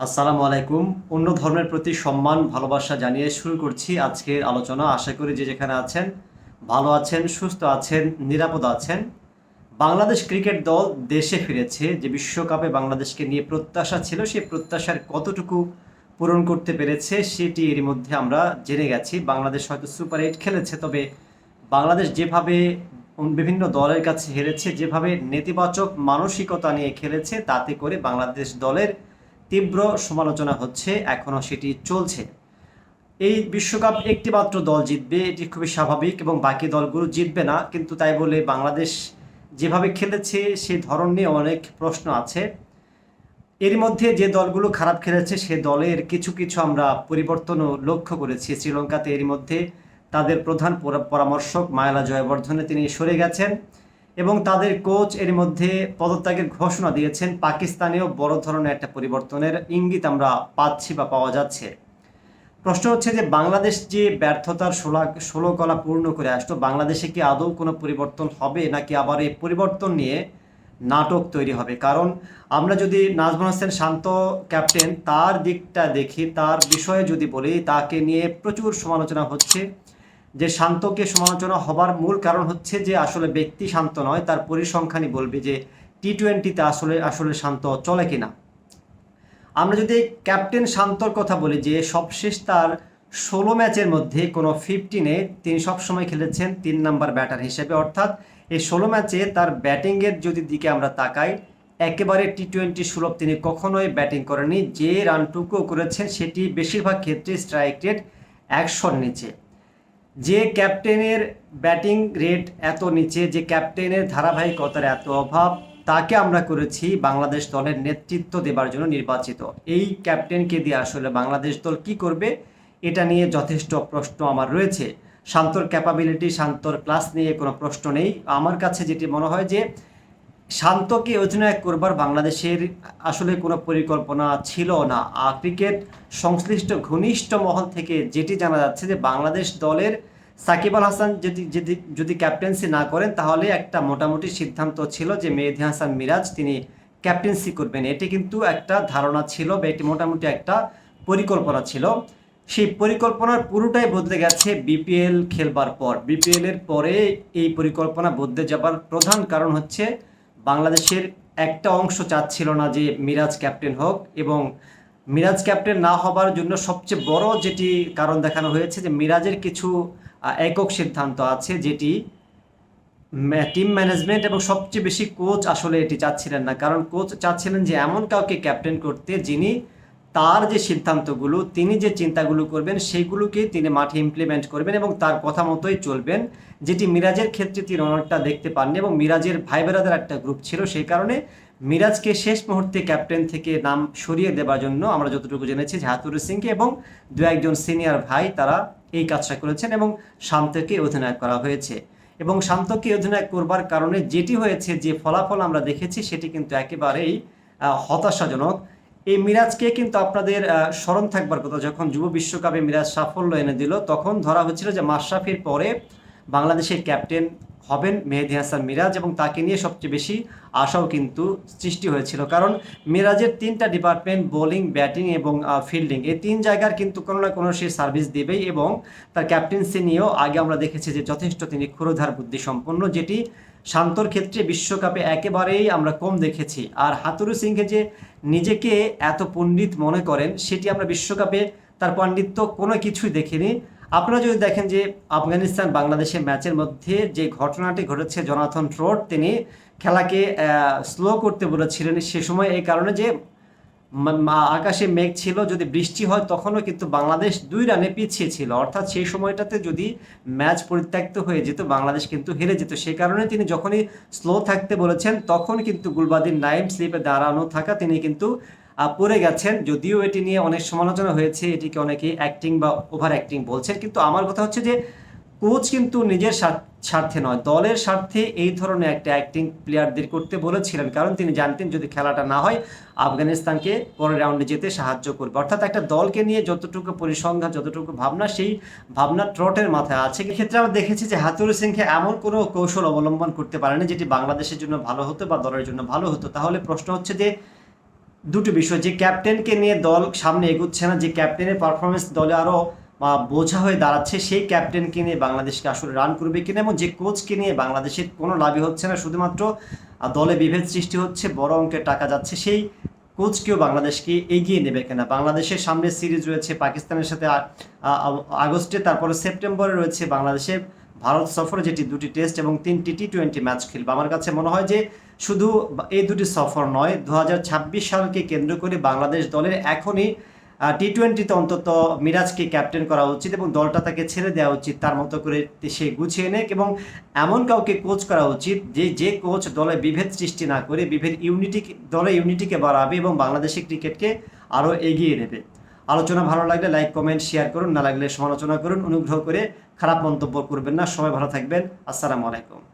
আসসালামু আলাইকুম। অন্য ধর্মের প্রতি সম্মান, ভালোবাসা জানিয়ে শুরু করছি আজকের আলোচনা। আশা করি যে যেখানে আছেন ভালো আছেন, সুস্থ আছেন, নিরাপদ আছেন। বাংলাদেশ ক্রিকেট দল দেশে ফিরেছে। যে বিশ্বকাপে বাংলাদেশকে নিয়ে প্রত্যাশা ছিল সেই প্রত্যাশার কতটুকু পূরণ করতে পেরেছে সেটি এরই মধ্যে আমরা জেনে গেছি। বাংলাদেশ হয়তো সুপার এইট খেলেছে, তবে বাংলাদেশ যেভাবে বিভিন্ন দলের কাছে হেরেছে, যেভাবে নেতিবাচক মানসিকতা নিয়ে খেলেছে, তাতে করে বাংলাদেশ দলের তীব্র সমালোচনা হচ্ছে, এখনও সেটি চলছে। এই বিশ্বকাপ একটি মাত্র দল জিতবে, এটি খুবই স্বাভাবিক এবং বাকি দলগুলো জিতবে না, কিন্তু তাই বলে বাংলাদেশ যেভাবে খেলেছে সেই ধরন নিয়ে অনেক প্রশ্ন আছে। এর মধ্যে যে দলগুলো খারাপ খেলেছে, সে দলের কিছু কিছু আমরা পরিবর্তনও লক্ষ্য করেছি। শ্রীলঙ্কাতে এর মধ্যে তাদের প্রধান পরামর্শক মায়ালা জয়বর্ধনে তিনি সরে গেছেন। এবং তাদের কোচ এর মধ্যে পদত্যাগের ঘোষণা দিয়েছেন। পাকিস্তানেও বড় ধরনের একটা পরিবর্তনের ইঙ্গিত আমরা পাচ্ছি বা পাওয়া যাচ্ছে। প্রশ্ন হচ্ছে যে, বাংলাদেশ যে ব্যর্থতার ষোলা, ষোলো কলা পূর্ণ করে আসলো, বাংলাদেশে কি আদৌ কোনো পরিবর্তন হবে, নাকি আবার এই পরিবর্তন নিয়ে নাটক তৈরি হবে? কারণ আমরা যদি নাজমুল হোসেন শান্ত ক্যাপ্টেন, তার দিকটা দেখি, তার বিষয়ে যদি বলি, তাকে নিয়ে প্রচুর সমালোচনা হচ্ছে। যে শান্তকে সমালোচনা হবার মূল কারণ হচ্ছে যে আসলে ব্যক্তি শান্ত নয়, তার পরিসংখ্যানই বলবে যে টি টোয়েন্টিতে আসলে আসলে শান্ত চলে কিনা। আমরা যদি ক্যাপ্টেন শান্তর কথা বলি যে সবশেষ তার ষোলো ম্যাচের মধ্যে কোনো ফিফটিনে তিনি সবসময় খেলেছেন তিন নাম্বার ব্যাটার হিসেবে। অর্থাৎ এই ষোলো ম্যাচে তার ব্যাটিংয়ের যদি দিকে আমরা তাকাই, একেবারে টি টোয়েন্টি সুলভ তিনি কখনোই ব্যাটিং করেনি যে রানটুকু করেছেন, সেটি বেশিরভাগ ক্ষেত্রে স্ট্রাইক রেট একশোর নিচে। যে ক্যাপ্টেনের ব্যাটিং রেট এত নিচে, যে ক্যাপ্টেনের ধারাবাহিকতার এত অভাব, তাকে আমরা করেছি বাংলাদেশ দলের নেতৃত্ব দেবার জন্য নির্বাচিত। এই ক্যাপ্টেনকে দিয়ে আসলে বাংলাদেশ দল কি করবে, এটা নিয়ে যথেষ্ট প্রশ্ন আমার রয়েছে। শান্তর ক্যাপাবিলিটি শান্তর ক্লাস নিয়ে কোনো প্রশ্ন নেই। আমার কাছে যেটি মনে হয় যে শান্তকে অধিনায়ক করবার বাংলাদেশের আসলে কোনো পরিকল্পনা ছিল না। ক্রিকেট সংশ্লিষ্ট ঘনিষ্ঠ মহল থেকে যেটি জানা যাচ্ছে যে বাংলাদেশ দলের সাকিব আল হাসান যদি যদি যদি ক্যাপ্টেন্সি না করেন, তাহলে একটা মোটামুটি সিদ্ধান্ত ছিল যে মেহেদি হাসান মিরাজ তিনি ক্যাপ্টেন্সি করবেন। এটি কিন্তু একটা ধারণা ছিল বা এটি মোটামুটি একটা পরিকল্পনা ছিল। সেই পরিকল্পনার পুরোটাই বদলে গেছে বিপিএল খেলবার পর। বিপিএল এর পরে এই পরিকল্পনা বদলে যাবার প্রধান কারণ হচ্ছে বাংলাদেশের একটা অংশ চাচ্ছিল না যে মিরাজ ক্যাপ্টেন হোক এবং মিরাজ ক্যাপ্টেন না হবার জন্য সবচেয়ে বড় যেটি কারণ দেখানো হয়েছে যে মিরাজের কিছু একক সিদ্ধান্ত আছে যেটি টিম ম্যানেজমেন্ট এবং সবচেয়ে বেশি কোচ আসলে এটি চাচ্ছিলেন না। কারণ কোচ চাচ্ছিলেন যে এমন কাউকে ক্যাপ্টেন করতে যিনি তার যে সিদ্ধান্তগুলো, তিনি যে চিন্তাগুলো করবেন সেইগুলোকে তিনি মাঠে ইমপ্লিমেন্ট করবেন এবং তার কথা মতোই চলবেন, যেটি মিরাজের ক্ষেত্রে তিনি অনেকটা দেখতে পাননি এবং মিরাজের ভাই বেরাদের একটা গ্রুপ ছিল, সেই কারণে মিরাজকে শেষ মুহূর্তে ক্যাপ্টেন থেকে নাম সরিয়ে দেবার জন্য আমরা যতটুকু জেনেছি যে হাতুরু সিংকে এবং দু একজন সিনিয়র ভাই তারা এই কাজটা করেছেন এবং শান্তকে অধিনায়ক করা হয়েছে। এবং শান্তকে অধিনায়ক করবার কারণে যেটি হয়েছে, যে ফলাফল আমরা দেখেছি, সেটি কিন্তু একেবারেই হতাশাজনক। এই মিরাজকে কিন্তু আপনাদের স্মরণ থাকবার কথা। যখন যুব বিশ্বকাপে মিরাজ সাফল্য এনে দিল, তখন ধরা হচ্ছিল যে মাশরাফির পরে বাংলাদেশের ক্যাপ্টেন হবেন মেহেদি হাসান মিরাজ এবং তাকে নিয়ে সবচেয়ে বেশি আশাও কিন্তু সৃষ্টি হয়েছিল। কারণ মিরাজের তিনটা ডিপার্টমেন্ট বোলিং ব্যাটিং এবং ফিল্ডিং এই তিন জায়গার কিন্তু কোনো না কোনো সে সার্ভিস দেবেই এবং তার ক্যাপ্টেন্সি নিয়েও আগে আমরা দেখেছি যে যথেষ্ট তিনি ক্ষুরধার বুদ্ধি সম্পন্ন, যেটি শান্তর ক্ষেত্রে বিশ্বকাপে একেবারেই আমরা কম দেখেছি। আর হাতুরু সিংকে যে নিজেকে এত পণ্ডিত মনে করেন, সেটি আমরা বিশ্বকাপে তার পাণ্ডিত্য কোনো কিছুই দেখিনি। আপনারা যদি দেখেন যে আফগানিস্তান বাংলাদেশের ম্যাচের মধ্যে যে ঘটনাটি ঘটেছে, জনাথন ট্রোট তিনি খেলাকে স্লো করতে বলেছিলেন। সে সময় এই কারণে যে আকাশে মেঘ ছিল, যদি বৃষ্টি হয়, তখনও কিন্তু বাংলাদেশ দুই রানে পিছিয়ে ছিল। অর্থাৎ সেই সময়টাতে যদি ম্যাচ পরিত্যক্ত হয়ে যেত, বাংলাদেশ কিন্তু হেরে যেত। সেই কারণে তিনি যখনই স্লো থাকতে বলেছেন, তখন কিন্তু গুলবাদিন নাইম স্লিপে দাঁড়ানো থাকা তিনি কিন্তু পড়ে গেছেন, যদিও এটি নিয়ে অনেক সমালোচনা হয়েছে, এটিকে অনেকে অ্যাক্টিং বা ওভার অ্যাক্টিং বলছেন, কিন্তু আমার কথা হচ্ছে যে কোচ কিন্তু নিজের স্বার্থ- নয়, দলের স্বার্থে এই ধরনের একটা অ্যাক্টিং প্লেয়ারদের করতে বলেছিলেন, কারণ তিনি জানতেন যদি খেলাটা না হয়, আফগানিস্তানকে পরের রাউন্ডে যেতে সাহায্য করবে। অর্থাৎ একটা দলকে নিয়ে যতটুকু পরিসংখ্যান, যতটুকু ভাবনা, সেই ভাবনা ট্রটের মাথায় আছে। এক্ষেত্রে আমরা দেখেছি যে, হাতুর সিংকে এমন কোনো কৌশল অবলম্বন করতে পারেনি, যেটি বাংলাদেশের জন্য ভালো হতো বা দলের জন্য ভালো হতো। তাহলে প্রশ্ন হচ্ছে যে দুটো বিষয়, যে ক্যাপ্টেনকে নিয়ে দল সামনে এগুচ্ছে না, যে ক্যাপ্টেনের পারফরমেন্স দলে আরও বোঝা হয়ে দাঁড়াচ্ছে, সেই ক্যাপ্টেনকে নিয়ে বাংলাদেশকে আসলে রান করবে কিনা এবং যে কোচকে নিয়ে বাংলাদেশের কোনো লাভই হচ্ছে না, শুধুমাত্র দলে বিভেদ সৃষ্টি হচ্ছে, বড় অঙ্কের টাকা যাচ্ছে, সেই কোচকেও বাংলাদেশকে এগিয়ে নেবে কিনা? বাংলাদেশের সামনে সিরিজ রয়েছে, পাকিস্তানের সাথে আগস্টে, তারপরে সেপ্টেম্বরে রয়েছে বাংলাদেশের ভারত সফরে যেটি দুটি টেস্ট এবং তিনটি টি টোয়েন্টি ম্যাচ খেলবে। আমার কাছে মনে হয় যে শুধু এই দুটি সফর নয় দু সালকে কেন্দ্র করে বাংলাদেশ দলের এখনই টি টোয়েন্টিতে অন্তত মিরাজকে ক্যাপ্টেন করা উচিত এবং দলটা তাকে ছেড়ে দেওয়া উচিত, তার মতো করে সে গুছিয়ে নেক এবং এমন কাউকে কোচ করা উচিত যে যে কোচ দলে বিভেদ সৃষ্টি না করে বিভেদ ইউনিটি দলে ইউনিটিকে বাড়াবে এবং বাংলাদেশি ক্রিকেটকে আরও এগিয়ে নেবে। আলোচনা ভালো লাগলে লাইক কমেন্ট শেয়ার করুন, না লাগলে সমালোচনা করুন, অনুগ্রহ করে খারাপ মন্তব্য করবেন না। সবাই ভালো থাকবেন। আসসালামু আলাইকুম।